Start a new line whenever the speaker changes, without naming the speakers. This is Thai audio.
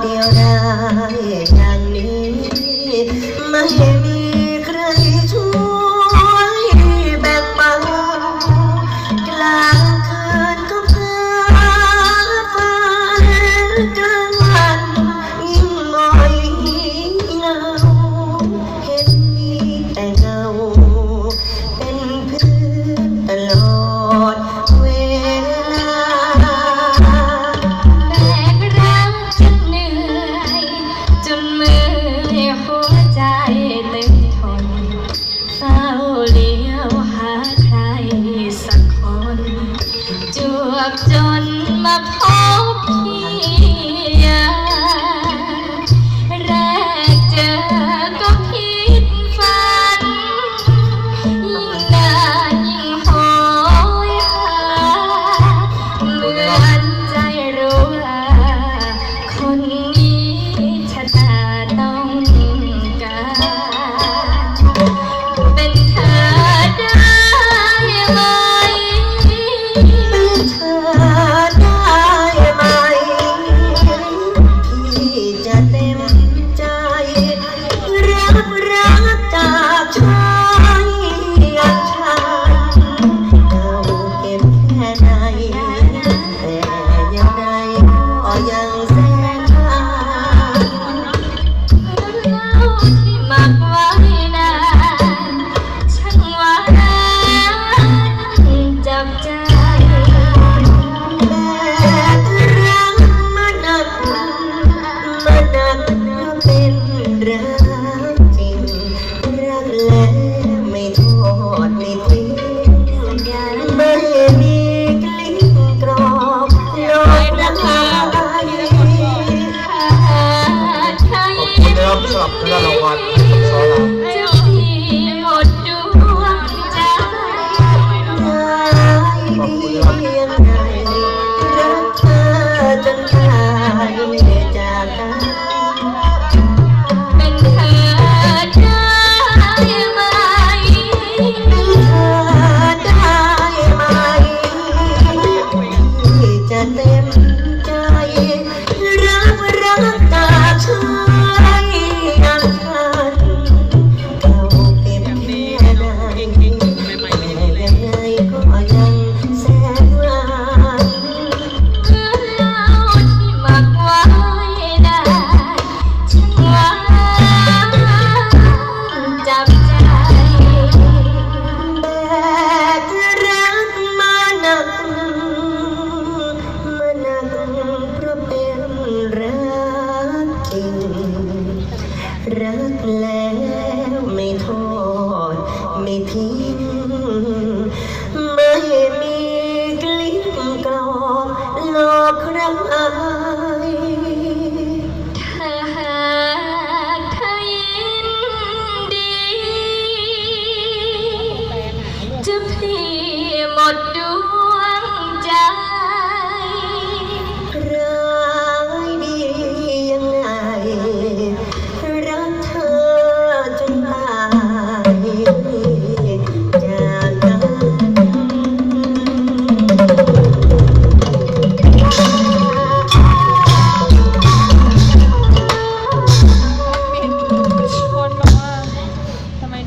เดียวได้อย่างนี้ไม่มี
จนมาพ รักจริง รั
กแล้
ว
ไม่ทอดไม่ทิ้งไม่มีกลิ้งกรอบโลกรั
กได้รั
บสลับพระรางวัลสอ
ง
ขอบคุณครับ close.